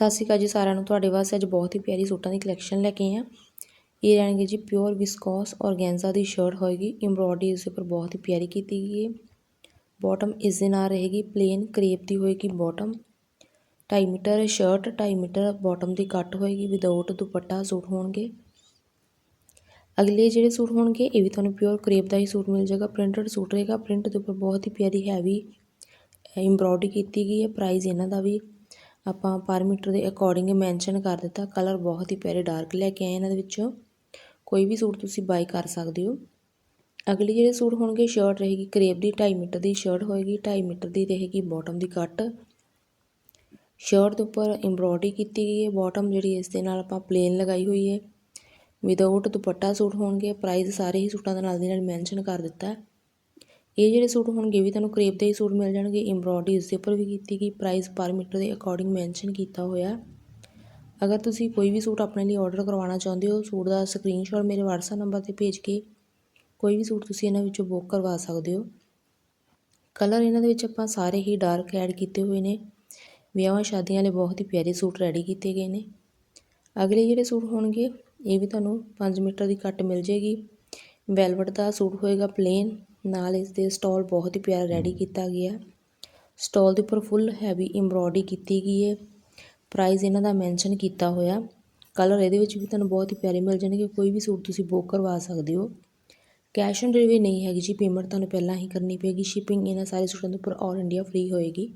ਸਤਿ ਸ਼੍ਰੀ ਅਕਾਲ ਜੀ ਸਾਰਿਆਂ ਨੂੰ। ਤੁਹਾਡੇ ਵਾਸਤੇ ਅੱਜ ਬਹੁਤ ਹੀ ਪਿਆਰੀ ਸੂਟਾਂ ਦੀ ਕਲੈਕਸ਼ਨ ਲੈ ਕੇ ਆਏ ਹਾਂ। ਇਹ ਰਹਿਣਗੇ ਜੀ ਪਿਓਰ ਵਿਸਕੋਸ ਔਰਗੈਂਜ਼ਾ ਦੀ ਸ਼ਰਟ ਹੋਏਗੀ। ਐਮਬ੍ਰੋਇਡਰੀ ਇਸ ਉੱਪਰ ਬਹੁਤ ਹੀ ਪਿਆਰੀ ਕੀਤੀ ਗਈ ਹੈ। ਬਾਟਮ ਇਸ ਦੇ ਨਾਲ ਰਹੇਗੀ ਪਲੇਨ ਕਰੇਪ ਦੀ ਹੋਏਗੀ bottom 2.5 metre shirt 2.5 metre bottom ਦੀ ਕੱਟ ਹੋਏਗੀ। ਵਿਦਆਊਟ ਦੁਪੱਟਾ ਸੂਟ ਹੋਣਗੇ। ਅਗਲੇ ਜਿਹੜੇ ਸੂਟ ਹੋਣਗੇ, ਇਹ ਵੀ ਤੁਹਾਨੂੰ ਪਿਓਰ ਕਰੇਪ ਦਾ ਹੀ ਸੂਟ ਮਿਲ ਜਾਏਗਾ। ਪ੍ਰਿੰਟਡ ਸੂਟ ਰਹੇਗਾ। ਪ੍ਰਿੰਟ ਦੇ ਉੱਪਰ ਬਹੁਤ ਹੀ ਪਿਆਰੀ ਹੈਵੀ ਐਮਬ੍ਰੋਇਡਰੀ ਕੀਤੀ ਗਈ ਹੈ। ਪ੍ਰਾਈਸ ਇਹਨਾਂ ਦਾ ਵੀ ਆਪਾਂ ਪਰ ਮੀਟਰ ਦੇ ਅਕੋਰਡਿੰਗ ਮੈਂਸ਼ਨ ਕਰ ਦਿੱਤਾ। ਕਲਰ ਬਹੁਤ ਹੀ ਪਿਆਰੇ ਡਾਰਕ ਲੈ ਕੇ ਆਏ ਇਹਨਾਂ ਦੇ ਵਿੱਚੋਂ। ਕੋਈ ਵੀ ਸੂਟ ਤੁਸੀਂ ਬਾਈ ਕਰ ਸਕਦੇ ਹੋ। ਅਗਲੇ ਜਿਹੜੇ ਸੂਟ ਹੋਣਗੇ ਸ਼ਰਟ ਰਹੇਗੀ ਕਰੇਪ ਦੀ 2.5 ਮੀਟਰ ਦੀ ਸ਼ਰਟ ਹੋਏਗੀ 2.5 ਮੀਟਰ ਦੀ ਰਹੇਗੀ ਬਾਟਮ ਦੀ ਕੱਟ ਸ਼ਰਟ ਦੇ ਉੱਪਰ ਐਮਬ੍ਰੋਇਡਰੀ ਕੀਤੀ ਗਈ ਹੈ। ਬਾਟਮ ਜਿਹੜੀ ਇਸ ਦੇ ਨਾਲ ਆਪਾਂ ਪਲੇਨ ਲਗਾਈ ਹੋਈ ਹੈ। ਵਿਦਆਊਟ ਦੁਪੱਟਾ ਸੂਟ ਹੋਣਗੇ। ਪ੍ਰਾਈਸ ਸਾਰੇ ਹੀ ਸੂਟਾਂ ਦੇ ਨਾਲ ਦੀ ਨਾਲ ਮੈਂਸ਼ਨ ਕਰ ਦਿੱਤਾ। ਇਹ ਜਿਹੜੇ ਸੂਟ ਹੋਣਗੇ ਵੀ ਤੁਹਾਨੂੰ ਕਰੇਪ ਦੇ ਹੀ ਸੂਟ ਮਿਲ ਜਾਣਗੇ ਐਮਬ੍ਰੋਇਡਰੀ ਇਸ ਦੇ ਉੱਪਰ ਵੀ ਕੀਤੀ ਗਈ ਪ੍ਰਾਈਸ ਪਰ ਮੀਟਰ ਦੇ ਅਕੋਰਡਿੰਗ ਮੈਂਸ਼ਨ ਕੀਤਾ ਹੋਇਆ ਅਗਰ ਤੁਸੀਂ ਕੋਈ ਵੀ ਸੂਟ ਆਪਣੇ ਲਈ ਆਰਡਰ ਕਰਵਾਉਣਾ ਚਾਹੁੰਦੇ ਹੋ, ਸੂਟ ਦਾ ਸਕਰੀਨਸ਼ਾਟ ਮੇਰੇ WhatsApp ਨੰਬਰ ਤੇ ਭੇਜ ਕੇ ਕੋਈ ਵੀ ਸੂਟ ਤੁਸੀਂ ਇਹਨਾਂ ਵਿੱਚੋਂ ਬੁੱਕ ਕਰਵਾ ਸਕਦੇ ਹੋ। ਕਲਰ ਇਹਨਾਂ ਦੇ ਵਿੱਚ ਆਪਾਂ ਸਾਰੇ ਹੀ ਡਾਰਕ ਐਡ ਕੀਤੇ ਹੋਏ ਨੇ। ਵਿਆਹਾਂ ਸ਼ਾਦੀਆਂ ਲਈ ਬਹੁਤ ਹੀ ਪਿਆਰੇ ਸੂਟ ਰੈਡੀ ਕੀਤੇ ਗਏ ਨੇ। ਅਗਲੇ ਜਿਹੜੇ ਸੂਟ ਹੋਣਗੇ, ਇਹ ਵੀ ਤੁਹਾਨੂੰ 5 ਮੀਟਰ ਦੀ ਕੱਟ ਮਿਲ ਜੇਗੀ ਵੈਲਵਟ ਦਾ ਸੂਟ ਹੋਏਗਾ ਪਲੇਨ ਨਾਲ ਇਸ ਦੇ ਸਟਾਲ ਬਹੁਤ ਹੀ ਪਿਆਰਾ ਰੈਡੀ ਕੀਤਾ ਗਿਆ। ਸਟਾਲ ਦੇ ਉੱਪਰ ਫੁੱਲ ਹੈਵੀ ਐਮਬ੍ਰੋਇਡਰੀ ਕੀਤੀ ਗਈ ਹੈ। ਪ੍ਰਾਈਸ ਇਹਨਾਂ ਦਾ ਮੈਂਸ਼ਨ ਕੀਤਾ ਹੋਇਆ। ਕਲਰ ਇਹਦੇ ਵਿੱਚ ਵੀ ਤੁਹਾਨੂੰ ਬਹੁਤ ਹੀ ਪਿਆਰੇ ਮਿਲ ਜਾਣਗੇ। ਕੋਈ ਵੀ ਸੂਟ ਤੁਸੀਂ ਬੁੱਕ ਕਰਵਾ ਸਕਦੇ ਹੋ। ਕੈਸ਼ ਔਨ ਡਿਲੀਵਰੀ ਨਹੀਂ ਹੈਗੀ ਜੀ। ਪੇਮੈਂਟ ਤੁਹਾਨੂੰ ਪਹਿਲਾਂ ਹੀ ਕਰਨੀ ਪਏਗੀ। ਸ਼ਿਪਿੰਗ ਇਹਨਾਂ ਸਾਰੇ ਸੂਟਾਂ ਦੇ ਉੱਪਰ ਆਲ ਇੰਡੀਆ ਫ੍ਰੀ ਹੋਏਗੀ।